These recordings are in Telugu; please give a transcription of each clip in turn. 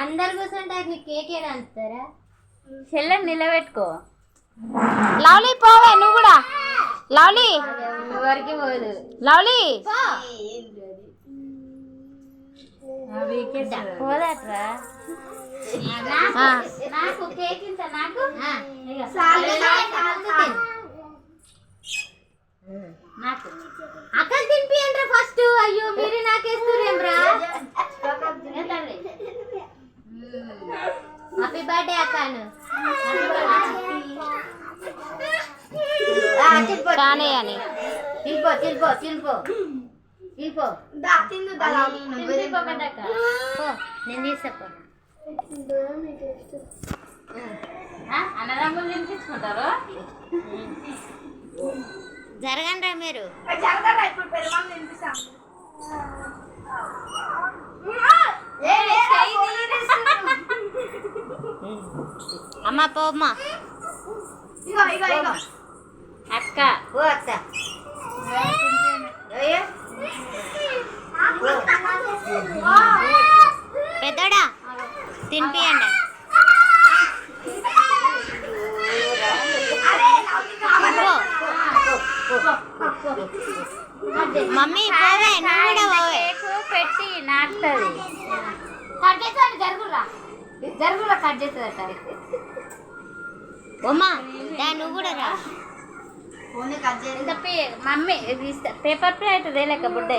అందరు కూర్చుంటే నీకు కేక్ ఏడా అంటారా చెల్లెని నిలబెట్టుకో. లవ్లీ పోవే నువ్వు కూడా. లవ్లీ. ఎవరికి పోదు. లవ్లీ. పోదట్రా. నాకు కేక్ ఇంత. నాకు? హ్యాపీ బర్త్డే అక్కను. కానీ అని. తినిపో తినిపో తినిపో తినిపో. పో, నేను? అన్నదమ్ములు తినిపించుకుంటారు? జరగండి మీరు. అమ్మ పోమ్మా. అక్క. పో అక్క పెద్దోడా తినిపియండి. మమ్మీ పోవే నువ్వు కూడా పోవే. పెట్టి నాకుతుంది కట్ చేస్తాను జరుగురా. జరుగురా. కట్ చేస్తుందట. ఉమ్మా నువ్వు కూడా రా. మమ్మీ పేపర్ ప్లే అవుతుంది లెక్క బుడ్డ.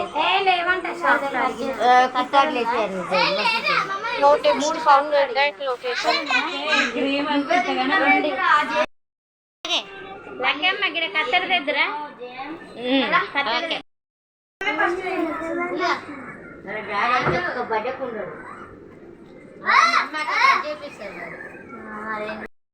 లక్కమ్మ గిడ కత్తెర తెద్దురా? ఓకే చూపిస్తారు